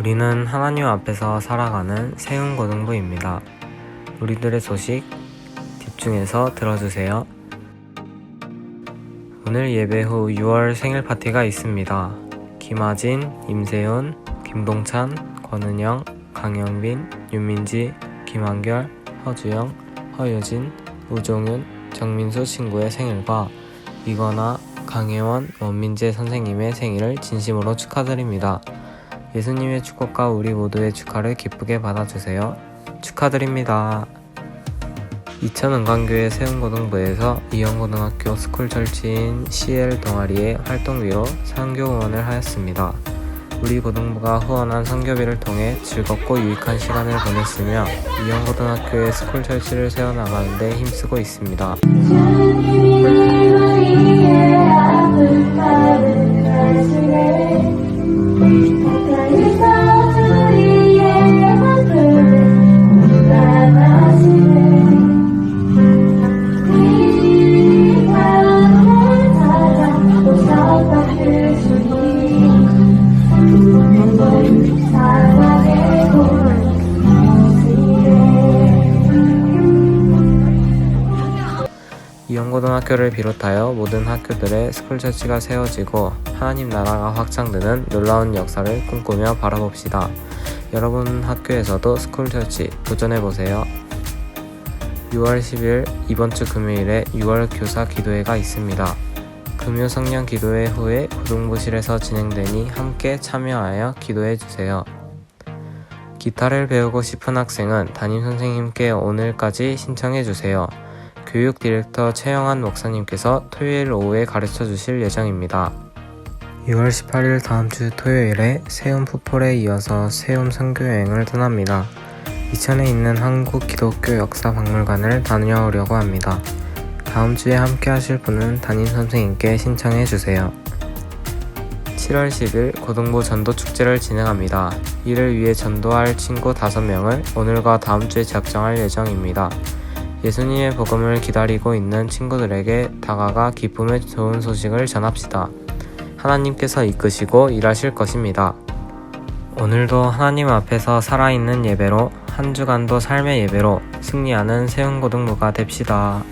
우리는 하나님 앞에서 살아가는 세운 고등부입니다. 우리들의 소식 집중해서 들어주세요. 오늘 예배 후 6월 생일 파티가 있습니다. 김아진, 임세훈, 김동찬, 권은영, 강영빈, 윤민지, 김한결, 허주영, 허유진, 우종윤, 정민수 친구의 생일과 이건아, 강혜원, 원민재 선생님의 생일을 진심으로 축하드립니다. 예수님의 축복과 우리 모두의 축하를 기쁘게 받아주세요. 축하드립니다. 이천은광교회 세운고등부에서 이영고등학교 스쿨철치인 CL 동아리의 활동비로 선교 후원을 하였습니다. 우리 고등부가 후원한 선교비를 통해 즐겁고 유익한 시간을 보냈으며 이영고등학교의 스쿨철치를 세워나가는 데 힘쓰고 있습니다. 이영고등학교를 비롯하여 모든 학교들의 스쿨 처치가 세워지고 하나님 나라가 확장되는 놀라운 역사를 꿈꾸며 바라봅시다. 여러분 학교에서도 스쿨 처치 도전해보세요. 6월 10일 이번 주 금요일에 6월 교사 기도회가 있습니다. 금요 성령 기도회 후에 고등부실에서 진행되니 함께 참여하여 기도해 주세요. 기타를 배우고 싶은 학생은 담임 선생님께 오늘까지 신청해 주세요. 교육 디렉터 최영한 목사님께서 토요일 오후에 가르쳐 주실 예정입니다. 6월 18일 다음 주 토요일에 세움 푸폴에 이어서 세움 선교 여행을 떠납니다. 이천에 있는 한국 기독교 역사 박물관을 다녀오려고 합니다. 다음 주에 함께 하실 분은 담임 선생님께 신청해 주세요. 7월 10일 고등부 전도 축제를 진행합니다. 이를 위해 전도할 친구 5명을 오늘과 다음 주에 작정할 예정입니다. 예수님의 복음을 기다리고 있는 친구들에게 다가가 기쁨의 좋은 소식을 전합시다. 하나님께서 이끄시고 일하실 것입니다. 오늘도 하나님 앞에서 살아있는 예배로 한 주간도 삶의 예배로 승리하는 세운고등부가 됩시다.